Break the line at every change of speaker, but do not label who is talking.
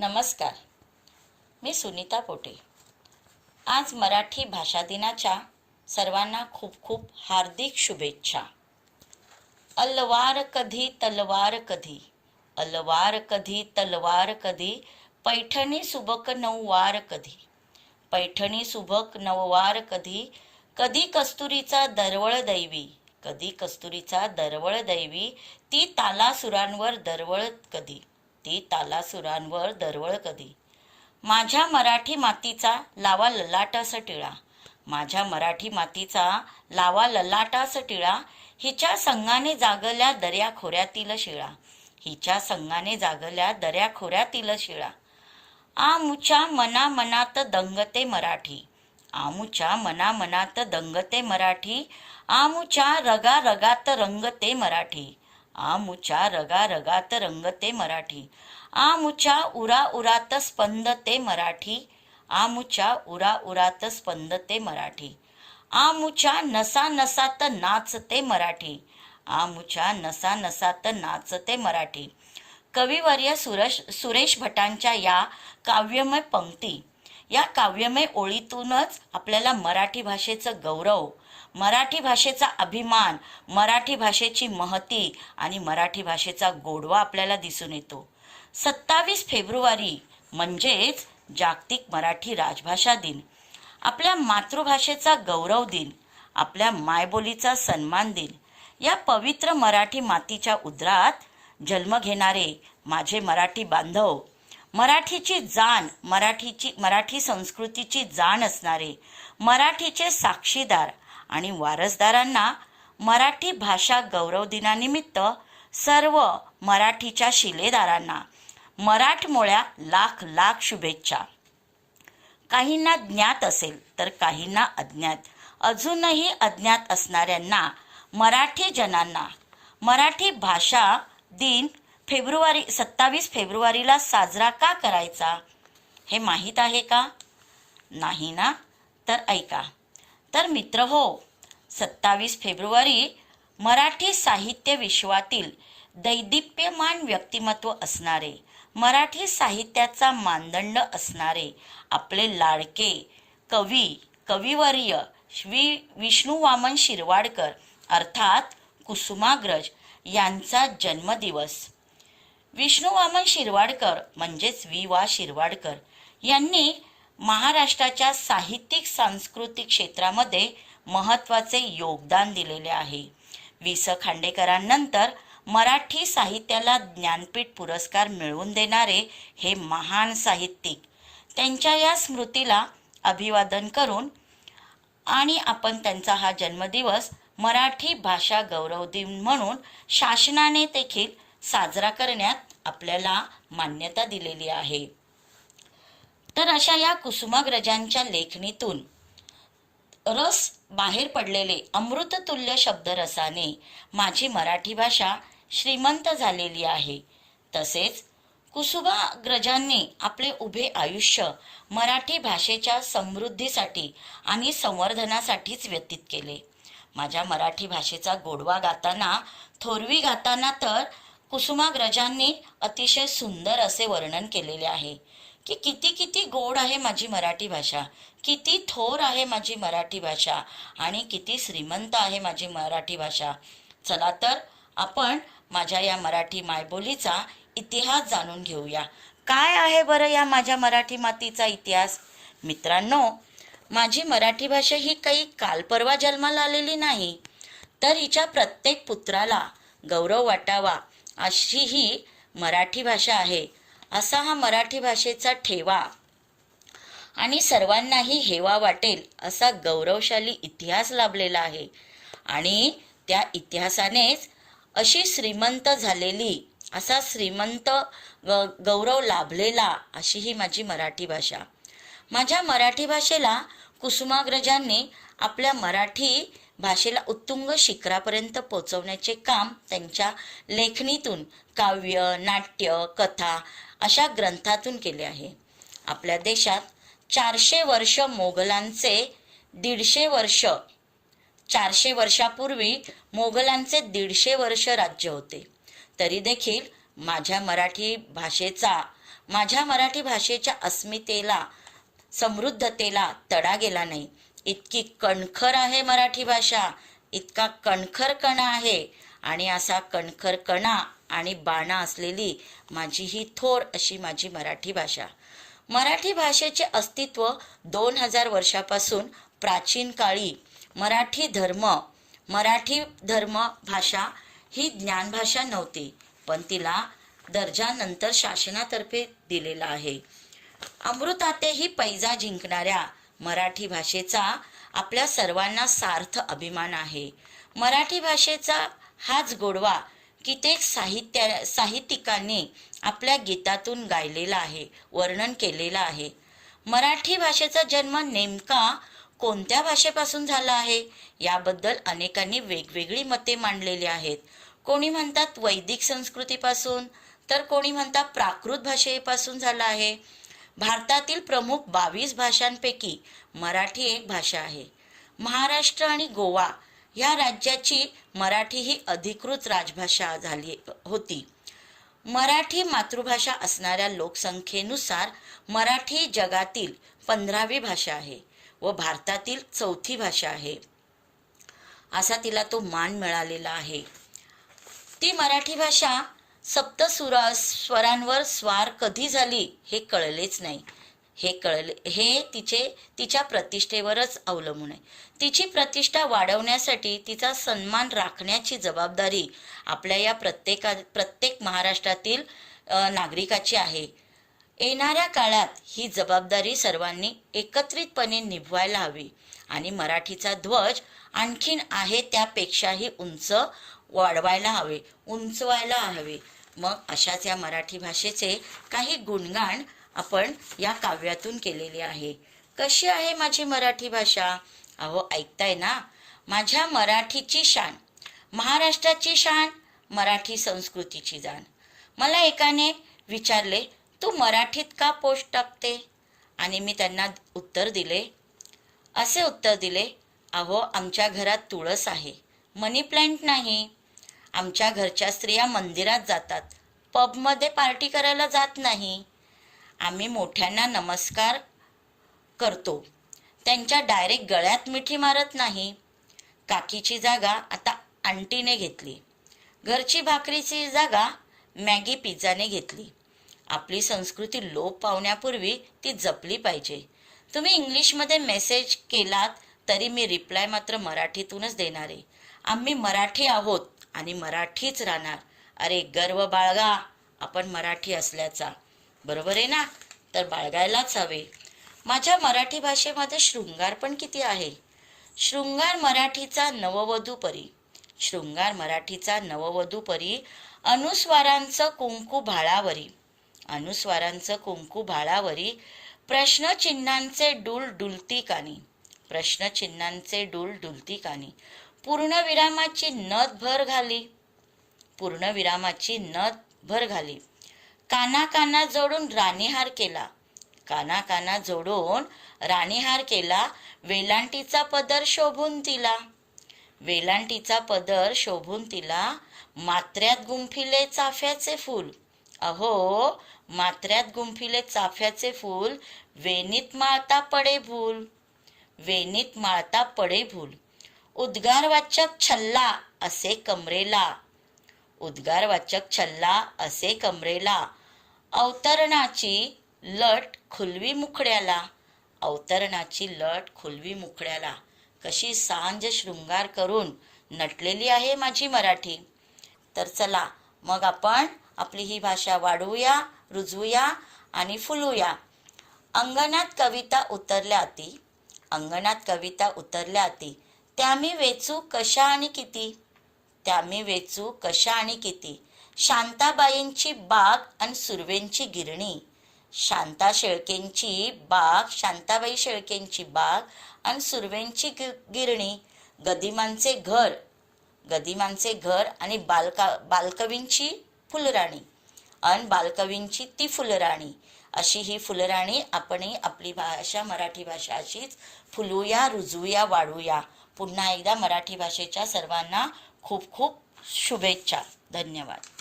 नमस्कार. मी सुनीता पोटे. आज मराठी भाषा दिनाच्या सर्वांना खूप खूप हार्दिक शुभेच्छा. अलवार कधी तलवार कधी? अलवार कधी तलवार कधी? पैठणी सुबक नऊवार कधी? पैठणी सुबक नववार कधी? कधी कस्तुरीचा दरवळ दैवी? कधी कस्तुरीचा दरवळ दैवी? ती तालासुरांवर दरवळ कधी? ती तालासुरांवर दरवळ कधी. माझ्या मराठी मातीचा लावा ललाटास टिळा. माझ्या मराठी मातीचा लावा ललाटास टिळा. हिच्या संघाने जागल्या दर्या खोऱ्यातील शिळा. हिच्या संघाने जागल्या दर्या खोऱ्यातील शिळा. आमुच्या मना मनात दंगते मराठी. आमुच्या मना मनात दंगते मराठी. आमुच्या रगा रगात रंगते मराठी. आमुच्या रगा रगात रंगते मराठी. आमुच्या उरा उरात स्पंदते मराठी. आमुच्या उरा उरात स्पंदते मराठी. आमुच्या नसा नसात नाचते मराठी. आमुच्या नसा नसात नाचते मराठी. कविवर्य सुरेश सुरेश भटांच्या या काव्यमय पंक्ती. या काव्यमय ओळीतूनच आपल्याला मराठी भाषेचं गौरव मराठी भाषेचा अभिमान मराठी भाषेची महती आणि मराठी भाषेचा गोडवा आपल्याला दिसून येतो. सत्तावीस फेब्रुवारी म्हणजेच जागतिक मराठी राजभाषा दिन. आपल्या मातृभाषेचा गौरव दिन आपल्या मायबोलीचा सन्मान दिन. या पवित्र मराठी मातीच्या उदरात जन्म घेणारे माझे मराठी बांधव मराठीची जाण मराठीची मराठी संस्कृतीची जाण असणारे मराठीचे साक्षीदार आणि वारसदारांना मराठी भाषा गौरव दिनानिमित्त सर्व मराठीच्या शिलेदारांना मराठमोळ्या लाख लाख शुभेच्छा. काहींना ज्ञात असेल तर काहींना अज्ञात. अजूनही अज्ञात असणाऱ्यांना मराठी जनांना मराठी भाषा दिन फेब्रुवारी सत्तावीस फेब्रुवारीला साजरा का करायचा हे माहीत आहे का? नाही ना? तर ऐका. तर मित्र हो सत्तावीस फेब्रुवारी मराठी साहित्य विश्वातील दैदिप्यमान व्यक्तिमत्व असणारे मराठी साहित्याचा मानदंड असणारे आपले लाडके कवी कविवर्य श्री विष्णू वामन शिरवाडकर अर्थात कुसुमाग्रज यांचा जन्मदिवस. विष्णू वामन शिरवाडकर म्हणजेच वि वा शिरवाडकर यांनी महाराष्ट्राच्या साहित्यिक सांस्कृतिक क्षेत्रामध्ये महत्त्वाचे योगदान दिलेले आहे. वि स. खांडेकरांनंतर मराठी साहित्याला ज्ञानपीठ पुरस्कार मिळवून देणारे हे महान साहित्यिक त्यांच्या या स्मृतीला अभिवादन करून आणि आपण त्यांचा हा जन्मदिवस मराठी भाषा गौरव दिन म्हणून शासनाने देखील साजरा करण्यात आपल्याला मान्यता दिलेली आहे. तर अशा या कुसुमाग्रजांच्या लेखणीतून रस बाहेर पडलेले अमृततुल्य शब्दरसाने माझी मराठी भाषा श्रीमंत झालेली आहे. तसेच कुसुमाग्रजांनी आपले उभे आयुष्य मराठी भाषेच्या समृद्धीसाठी आणि संवर्धनासाठीच व्यतीत केले. माझ्या मराठी भाषेचा गोडवा गाताना थोरवी गाताना तर कुसुमाग्रजांनी अतिशय सुंदर असे वर्णन केलेले आहे. की किती किती गोड आहे माझी मराठी भाषा किती थोर आहे माझी मराठी भाषा आणि किती श्रीमंत आहे माझी मराठी भाषा. चला तर आपण माझ्या या मराठी मायबोलीचा इतिहास जाणून घेऊया. काय आहे बरं या माझ्या मराठी मातीचा इतिहास? मित्रांनो माझी मराठी भाषा ही काही काल परवा जन्माला आलेली नाही तर हिच्या प्रत्येक पुत्राला गौरव वाटावा अशी ही मराठी भाषा आहे. असा हा मराठी भाषेचा ठेवा. आणि सर्वांनाही हेवा वाटेल असा गौरवशाली इतिहास लाभलेला आहे. आणि त्या इतिहासानेच अशी श्रीमंत झालेली असा श्रीमंत ग गौरव लाभलेला अशी ही माझी मराठी भाषा. माझ्या मराठी भाषेला कुसुमाग्रजांनी आपल्या मराठी भाषेला उत्तुंग शिखरापर्यंत पोचवण्याचे काम त्यांच्या लेखणीतून काव्य नाट्य कथा अशा ग्रंथातून केले आहे. आपल्या देशात चारशे वर्ष मोगलांचे दीडशे वर्ष चारशे वर्षापूर्वी मोगलांचे दीडशे वर्ष राज्य होते. तरी देखील माझ्या मराठी भाषेचा माझ्या मराठी भाषेच्या अस्मितेला समृद्धतेला तडा गेला नाही. इतकी कणखर आहे मराठी भाषा इतका कणखर कणा आहे. आणि असा कणखर कणा आणि बाणा असलेली माझी ही थोर अशी माझी मराठी भाषा. मराठी भाषेचे अस्तित्व दोन हजार वर्षापासून प्राचीन काळी मराठी धर्म मराठी धर्म भाषा ही ज्ञानभाषा नव्हती पण तिला दर्जा नंतर शासनातर्फे दिलेला आहे. अमृताते ही पैजा जिंकणाऱ्या मराठी भाषेचा आपल्या सर्वांना सार्थ अभिमान आहे. मराठी भाषेचा हाच गोडवा कित्येक साहित्य साहित्यिकांनी आपल्या गीतातून गायलेला आहे वर्णन केलेलं आहे. मराठी भाषेचा जन्म नेमका कोणत्या भाषेपासून झाला आहे? याबद्दल अनेकांनी वेगवेगळी मते मांडलेली आहेत. कोणी म्हणतात वैदिक संस्कृतीपासून तर कोणी म्हणतात प्राकृत भाषेपासून झाला आहे. भारतातील प्रमुख बावीस भाषांपैकी मराठी एक भाषा आहे. महाराष्ट्र आणि गोवा या राज्याची मराठी ही अधिकृत राजभाषा झाली होती. मराठी मातृभाषा असणाऱ्या लोकसंख्येनुसार मराठी जगातील पंधरावी भाषा आहे व भारतातील चौथी भाषा आहे. असा तिला तो मान मिळालेला आहे. ती मराठी भाषा सप्तसुरा स्वरांवर स्वार कधी झाली हे कळलेच नाही. हे कळले हे तिचे तिच्या प्रतिष्ठेवरच अवलंबून आहे. तिची प्रतिष्ठा वाढवण्यासाठी तिचा सन्मान राखण्याची जबाबदारी आपल्या या प्रत्येका प्रत्येक महाराष्ट्रातील नागरिकाची आहे. येणाऱ्या काळात ही जबाबदारी सर्वांनी एकत्रितपणे निभवायला हवी आणि मराठीचा ध्वज आणखीन आहे त्यापेक्षाही उंच वाढवायला हवे उंचवायला हवे. मग अशाच या मराठी भाषेचे काही गुणगाण आपण या काव्यातून केलेले आहे. कशी आहे माझी मराठी भाषा? अहो ऐकताय ना? माझ्या मराठीची शान. महाराष्ट्राची शान मराठी संस्कृतीची जाण. मला एकाने विचारले तू मराठीत का पोस्ट टाकते? आणि मी त्यांना उत्तर दिले असे उत्तर दिले अहो आमच्या घरात तुळस आहे. मनी प्लांट नाही. आमच्या घरच्या स्त्रिया मंदिरात जातात. पबमध्ये पार्टी करायला जात नाही. आम्ही मोठ्यांना नमस्कार करतो. त्यांच्या डायरेक्ट गळ्यात मिठी मारत नाही. काकीची जागा आता आंटीने घेतली. घरची भाकरीची जागा मॅगी पिझ्झाने घेतली. आपली संस्कृती लोप पावण्यापूर्वी ती जपली पाहिजे. तुम्ही इंग्लिशमध्ये मेसेज केलात तरी मी रिप्लाय मात्र मराठीतूनच देणार. आहे आम्ही मराठी आहोत. आणि मराठीच राहणार. अरे गर्व बाळगा आपण मराठी असल्याचा. बरोबर आहे ना? तर बाळगायलाच हवे. माझ्या मराठी भाषेमध्ये शृंगार पण किती आहे? शृंगार मराठीचा नववधू परी. शृंगार मराठीचा नववधू परी अनुस्वारांचं कुंकू भाळावरी. अनुस्वारांचं कुंकू भाळावरी प्रश्नचिन्हांचे डूल डुलती कानी. प्रश्नचिन्हांचे डुल डुलती कानी. पूर्णविरामाची नथ भर घाली. पूर्णविरामाची नथ भर घाली. काना काना जोडून राणीहार केला. काना काना जोडून राणीहार केला. वेलांटीचा पदर शोभून तिला वेलांटीचा पदर शोभून तिला मात्र्यात गुंफिले चाफ्याचे फूल. अहो मात्र्यात गुंफिले चाफ्याचे फूल. वेणीत माळता पडे भूल. वेणीत माळता पडे भूल. उद्गारवाचक छल्ला असे कमरेला. उद्गारवाचक छल्ला असे कमरेला. अवतरणाची लट खुलवी मुखड्याला. अवतरणाची लट खुलवी मुखड्याला. कशी सांज शृंगार करून नटलेली आहे माझी मराठी. तर चला मग आपण आपली ही भाषा वाढवूया रुजवूया आणि फुलूया अंगणात कविता उतरल्या आती अंगणात कविता उतरल्या आती त्या मी वेचू कशा आणि किती? त्या मी वेचू कशा आणि किती? शांताबाईंची बाग आणि सुरवेंची गिरणी. शांता शेळकेंची बाग शांताबाई शेळकेंची बाग आणि सुरवेंची गि- गिरणी. गदिमांचे घर. गदिमांचे घर आणि बालका बालकवींची फुलराणी. अन बालकवींची ती फुलराणी. अशी ही फुलराणी आपण आपली भाषा मराठी भाषा अशीच फुलूया रुजूया वाढूया. पुन्हा एकदा मराठी भाषेच्या सर्वांना खूप खूप शुभेच्छा. धन्यवाद.